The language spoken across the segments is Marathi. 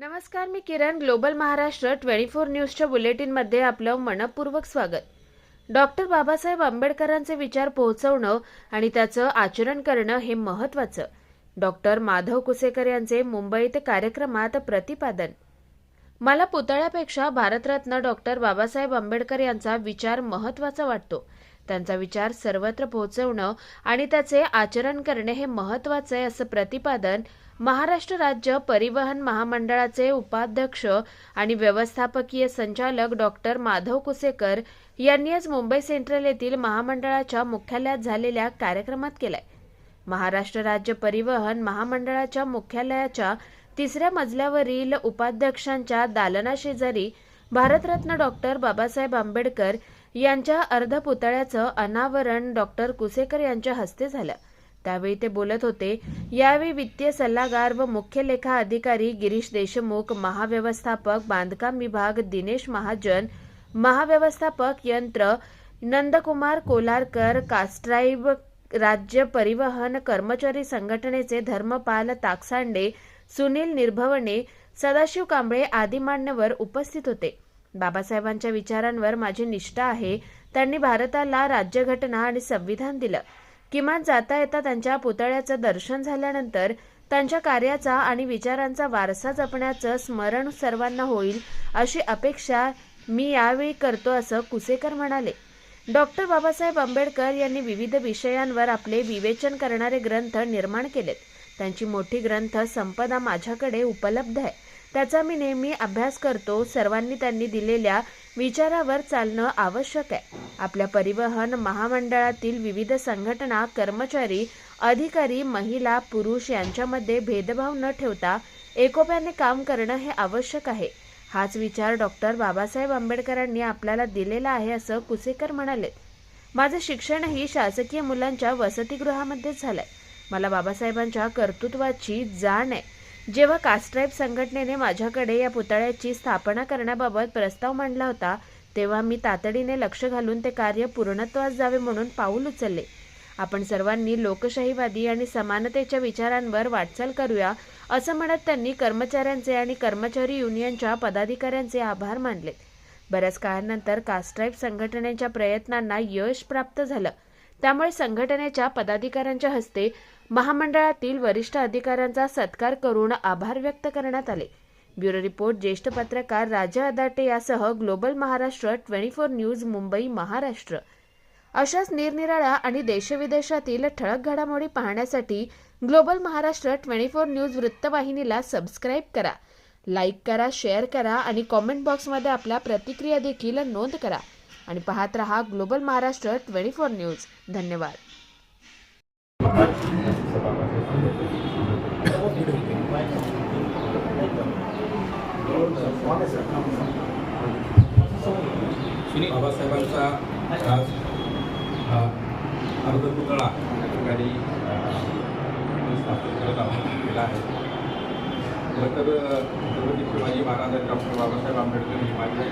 नमस्कार मी Kiran global Maharashtra twenty four न्यूजच्या बुलेटिनमध्ये आपलं मनपूर्वक स्वागत. डॉक्टर बाबासाहेब आंबेडकरांचे विचार पोहोचवणं आणि त्याचं आचरण करणं हे महत्त्वाचं. डॉक्टर माधव कुसेकर यांचे मुंबईत कार्यक्रमात प्रतिपादन. मला पुतळ्यापेक्षा भारतरत्न डॉक्टर बाबासाहेब आंबेडकर यांचा विचार महत्त्वाचा वाटतो. त्यांचा विचार सर्वत्र पोहोचवणं आणि त्याचे आचरण करणे हे महत्त्वाचे आहे असं प्रतिपादन महाराष्ट्र राज्य परिवहन महामंडळाचे उपाध्यक्ष आणि व्यवस्थापकीय संचालक डॉक्टर माधव कुसेकर यांनी आज मुंबई सेंट्रल येथील महामंडळाच्या मुख्यालयात झालेल्या कार्यक्रमात केलाय. महाराष्ट्र राज्य परिवहन महामंडळाच्या मुख्यालयाच्या तिसऱ्या मजल्यावरील उपाध्यक्षांच्या दालनाशेजारी भारतरत्न डॉक्टर बाबासाहेब आंबेडकर यांच्या अर्धपुतळ्याचं अनावरण डॉक्टर कुसेकर यांच्या हस्ते झालं. त्यावेळी ते बोलत होते यावेळी वित्तीय सल्लागार व मुख्य लेखा अधिकारी गिरीश देशमुख महाव्यवस्थापक बांधकाम विभाग दिनेश महाजन महाव्यवस्थापक यंत्र नंदकुमार कोलारकर कास्ट्राईब राज्य परिवहन कर्मचारी संघटनेचे धर्मपाल ताकसांडे सुनील निर्भवणे सदाशिव कांबळे आदी मान्यवर उपस्थित होते. बाबासाहेबांच्या विचारांवर माझी निष्ठा आहे. त्यांनी भारताला राज्यघटना आणि संविधान दिलं. किमान जाता येता त्यांच्या पुतळ्याचं दर्शन झाल्यानंतर त्यांच्या कार्याचा आणि विचारांचा वारसा जपण्याचं स्मरण सर्वांना होईल अशी अपेक्षा मी यावेळी करतो असं कुसेकर म्हणाले. डॉक्टर बाबासाहेब आंबेडकर यांनी विविध विषयांवर आपले विवेचन करणारे ग्रंथ निर्माण केलेत. त्यांची मोठी ग्रंथ संपदा माझ्याकडे उपलब्ध आहे. त्याचा मी नेहमी अभ्यास करतो. सर्वांनी त्यांनी दिलेल्या विचारावर चालणं आवश्यक आहे. आपल्या परिवहन महामंडळातील विविध संघटना कर्मचारी अधिकारी महिला पुरुष यांच्यामध्ये भेदभाव न ठेवता एकोप्याने काम करणं हे आवश्यक आहे. हाच विचार डॉक्टर बाबासाहेब आंबेडकरांनी आपल्याला दिलेला आहे असं कुसेकर म्हणाले. माझं शिक्षणही शासकीय मुलांच्या वसतिगृहामध्येच झालंय. मला बाबासाहेबांच्या कर्तृत्वाची जाण आहे. जेव्हा कास्ट्राईब संघटनेने माझ्याकडे या पुतळ्याची स्थापना करण्याबाबत प्रस्ताव मांडला होता तेव्हा मी तातडीने लक्ष घालून ते कार्य पूर्णत्वास जावे म्हणून पाऊल उचलले. आपण सर्वांनी लोकशाहीवादी आणि समानतेच्या विचारांवर वाटचाल करूया असं म्हणत त्यांनी कर्मचाऱ्यांचे आणि कर्मचारी युनियनच्या पदाधिकाऱ्यांचे आभार मानले. बऱ्याच काळानंतर कास्ट्राईब संघटनेच्या प्रयत्नांना यश प्राप्त झालं. त्यामुळे संघटनेच्या पदाधिकाऱ्यांच्या हस्ते महामंडळातील वरिष्ठ अधिकाऱ्यांचा सत्कार करून आभार व्यक्त करण्यात आले. ब्युरो रिपोर्ट ज्येष्ठ पत्रकार राजा अदाटे यासह global Maharashtra twenty four news Mumbai Maharashtra. अशाच निरनिराळ्या आणि देशविदेशातील ठळक घडामोडी पाहण्यासाठी global Maharashtra twenty four news वृत्तवाहिनीला सबस्क्राईब करा. लाईक करा शेअर करा आणि कॉमेंट बॉक्समध्ये आपल्या प्रतिक्रिया देखील नोंद करा. आणि पाहत रहा global Maharashtra twenty four news. धन्यवाद. असा आज हा अर्धपुतळा या ठिकाणी स्थापन करत आहोत केला आहे. खरं तर छत्रपती शिवाजी महाराज आणि डॉक्टर बाबासाहेब आंबेडकर हे माझे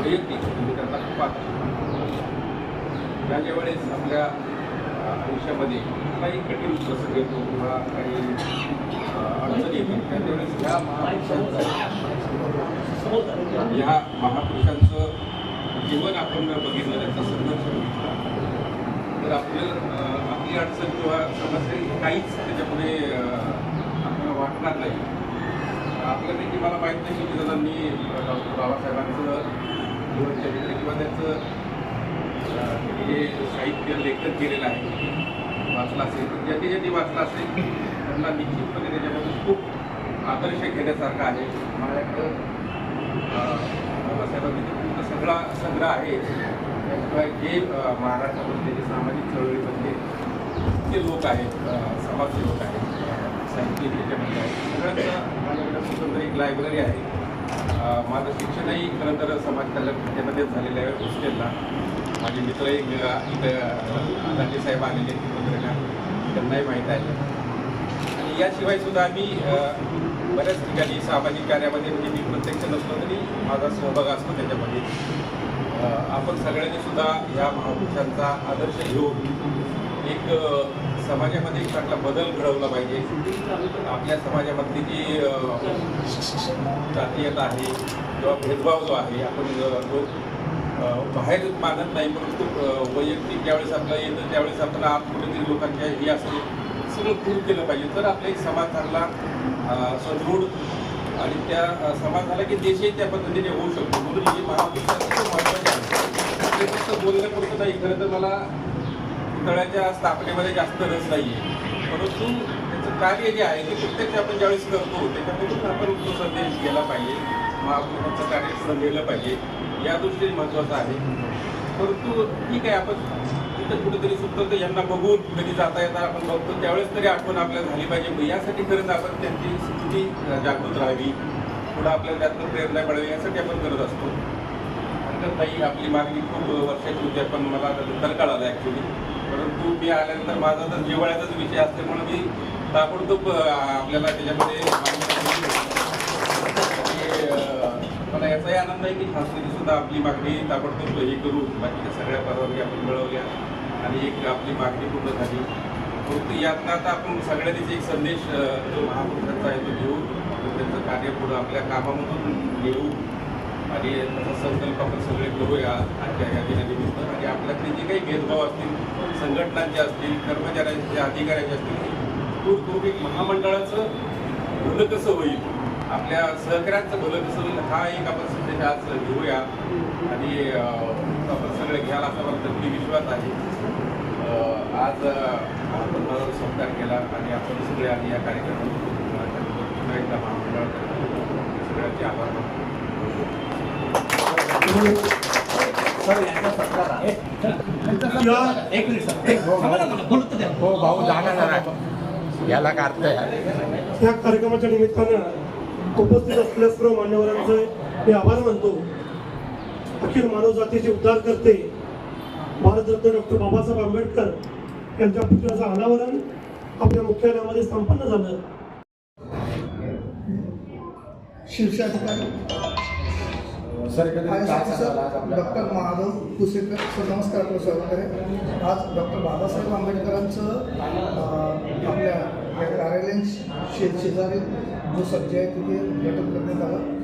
वैयक्तिक म्हणजे त्यांचा खूप ज्या आपल्या आयुष्यामध्ये काही कठीण प्रसंग येतो किंवा काही अडचणी येतात त्या त्यावेळेस ह्या महापुरुषांचा ह्या महापुरुषांचं जीवन आपण बघितलं त्याचा संघर्ष बघितला तर आपलं आपली अडचण किंवा समस्या काहीच त्याच्यापुढे आपल्याला वाटणार नाही. आपल्यापैकी मला माहीत नाही की जणांनी डॉक्टर बाबासाहेबांचं जीवनचरित्र किंवा त्यांचं अं, हे साहित्य लेखन केलेलं आहे. वाचलं असेल पण ज्यांनी ज्यांनी वाचलं असेल त्यांना निश्चितपणे त्याच्यामध्ये खूप आदर्श घेण्यासारखं आहे. माझ्याकडं बाबासाहेबांनी सगळा संग्रह आहे. त्याशिवाय जे महाराष्ट्रामध्ये जे सामाजिक चळवळीमधले जे लोक आहेत समाजसेवक आहेत साहित्यिक त्याच्यामध्ये आहेत. सगळ्यांचं माझ्याकडे स्वतंत्र एक लायब्ररी आहे. माझं शिक्षणही खरं तर समाज कल्याण खात्यामध्येच झालेलं आहे हॉस्टेलला. माझे मित्र एक इथं दांडे साहेब आलेले आहेत त्यांनाही माहीत आहे. आणि याशिवाय सुद्धा आम्ही बऱ्याच ठिकाणी सामाजिक कार्यामध्ये म्हणजे मी प्रत्यक्ष नसलो तरी माझा सहभाग असतो त्याच्यामध्ये. आपण सगळ्यांनी सुद्धा या महापुरुषांचा आदर्श घेऊन एक समाजामध्ये एक चांगला बदल घडवला पाहिजे. आपल्या समाजामधली जी जातीयता आहे किंवा भेदभाव जो आहे आपण अ, लोक बाहेर मानत नाही परंतु वैयक्तिक ज्यावेळेस आपलं येतं त्यावेळेस आपल्याला आत कुठेतरी लोकांच्या ही असते. सगळं दूर केलं पाहिजे. तर आपला एक समाज चांगला सदृढ आणि त्या समाजाला समाज झाला की देशही त्या पद्धतीने होऊ शकतो. म्हणून ही महापुरुष अत्यंत आहे. ते फक्त बोलण्यापुरतं नाही. खरं तर मला तळ्याच्या स्थापनेमध्ये जास्त रस नाही आहे परंतु त्याचं कार्य जे आहे ते प्रत्यक्ष आपण ज्यावेळेस करतो त्याच्यामधून आपण तो संदेश गेला पाहिजे. महापुरुषांचं कार्य पुढं गेलं पाहिजे. या दृष्टीने महत्त्वाचं आहे. परंतु ठीक आहे आपण तर कुठेतरी सुटतं तर यांना बघून कधी जाता येता आपण बघतो. त्यावेळेस तरी आठवण आपल्याला झाली पाहिजे. मग यासाठी खरंच आपण त्यांची स्थिती जागृत राहावी. पुढं आपल्याला त्यातनं प्रेरणा मिळावी यासाठी आपण करत असतो. नंतर ताई आपली मागणी खूप वर्षाची होती. पण मला नंतर कळालं ॲक्च्युली परंतु मी आल्यानंतर माझा तर जिवाळ्याचाच विषय असल्यामुळे मी ताबडतोब आपल्याला त्याच्यामध्ये मला याचाही आनंद आहे की संस्कृती सुद्धा आपली मागणी ताबडतोब हे करू. बाकीच्या सगळ्या परवानगी आपण मिळवल्या. आणि एक आपली मागणी पूर्ण झाली. परंतु यातनं आता आपण सगळ्यांनीच एक संदेश जो महापुरुषांचा आहे तो घेऊ त्यांचं कार्य पुढं आपल्या कामामधून घेऊ. आणि तसा संकल्प आपण सगळे करूया आजच्या या दिनानिमित्त. आणि आपल्यातले जे काही भेदभाव असतील संघटनांचे असतील कर्मचाऱ्यांचे अधिकाऱ्यांचे असतील तो तो एक महामंडळाचं भलं कसं होईल. आपल्या सहकाऱ्यांचं भलं होईल हा एक आपण संदेश आज घेऊया आणि आपण सगळे घ्याल असा मला नक्की विश्वास आहे. आज आपण सत्कार केला आणि आपण सगळे आणि या कार्यक्रमात पुन्हा एकदा महामंडळाच्या सगळ्यांचे आभार मानतो. मला. हो भाऊ जागा जरा. याला का अर्थ आहे? या कार्यक्रमाच्या निमित्तानं उपस्थित असलेल्या सर्व मान्यवरांचे मी आभार मानतो. अखिल मानव जातीचे उद्धार करते भारतरत्न डॉक्टर बाबासाहेब आंबेडकर यांच्या पुतळ्याचं अनावरण आपल्या मुख्यालयामध्ये संपन्न झालं. डॉक्टर महादेव कुसेकर. सर नमस्कार आपलं स्वागत आहे. आज डॉक्टर बाबासाहेब आंबेडकरांचं अं, आपल्या या कार्यालयीन शे शेजारी जो सज्ज आहे तिथे उद्घाटन करण्यात आलं.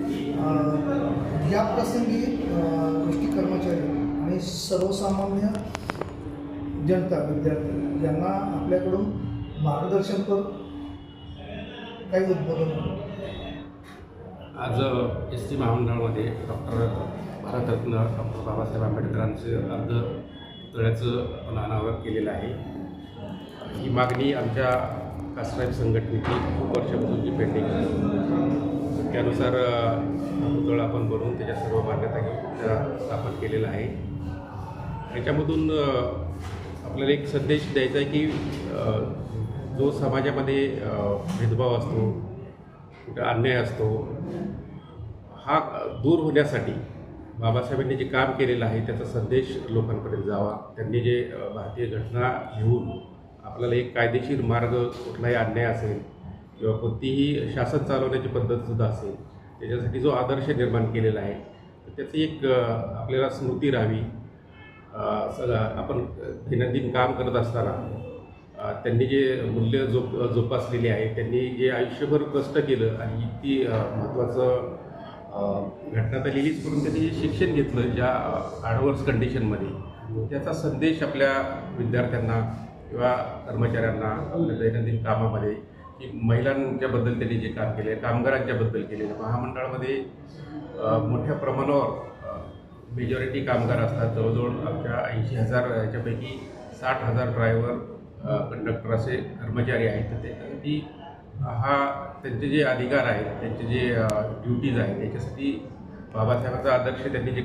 या प्रसंगी अं, कर्मचारी आणि सर्वसामान्य जनता विद्यार्थी यांना आपल्याकडून मार्गदर्शन कर काही उद्बोधन आज एस टी महामंडळामध्ये डॉक्टर भारतरत्न डॉक्टर बाबासाहेब आंबेडकरांचं अर्ध पुतळ्याचं अनावरण केलेलं आहे. ही मागणी आमच्या कास्ट्राईब संघटनेची खूप वर्षापासूनची पेंडिंग आहे. त्यानुसार पुतळा आपण बनवून त्याच्या सर्व मान्यता घेऊन स्थापन केलेला आहे. याच्यामधून आपल्याला एक संदेश द्यायचा आहे की जो समाजामध्ये भेदभाव असतो कुठे अन्याय असतो हा दूर होण्यासाठी बाबासाहेबांनी जे काम केलेलं आहे त्याचा संदेश लोकांपर्यंत जावा. त्यांनी जे भारतीय घटना घेऊन आपल्याला एक कायदेशीर मार्ग कुठलाही अन्याय असेल किंवा कोणतीही शासन चालवण्याची पद्धतसुद्धा असेल त्याच्यासाठी जो आदर्श निर्माण केलेला आहे तर त्याची एक आपल्याला स्मृती राहावी. सगळं आपण दैनंदिन काम करत असताना त्यांनी जे मूल्य जोप जोपासलेली आहे त्यांनी जे आयुष्यभर कष्ट केलं आणि इतकी महत्त्वाचं घटना तर लिहिलीच करून त्यांनी जे शिक्षण घेतलं ज्या ॲडवर्स कंडिशनमध्ये त्याचा संदेश आपल्या विद्यार्थ्यांना किंवा कर्मचाऱ्यांना आपल्या दैनंदिन कामामध्ये की महिलांच्याबद्दल त्यांनी जे काम केले कामगारांच्याबद्दल केलेलं महामंडळामध्ये मोठ्या प्रमाणावर मेजॉरिटी कामगार असतात. जवळजवळ आमच्या ऐंशी हजार याच्यापैकी साठ हजार ड्रायव्हर कंडक्टर असे कर्मचारी आहेत. तर त्याच्यासाठी हा त्यांचे जे अधिकार आहेत त्यांचे जे ड्युटीज आहेत त्याच्यासाठी बाबासाहेबांचा आदर्श त्यांनी जे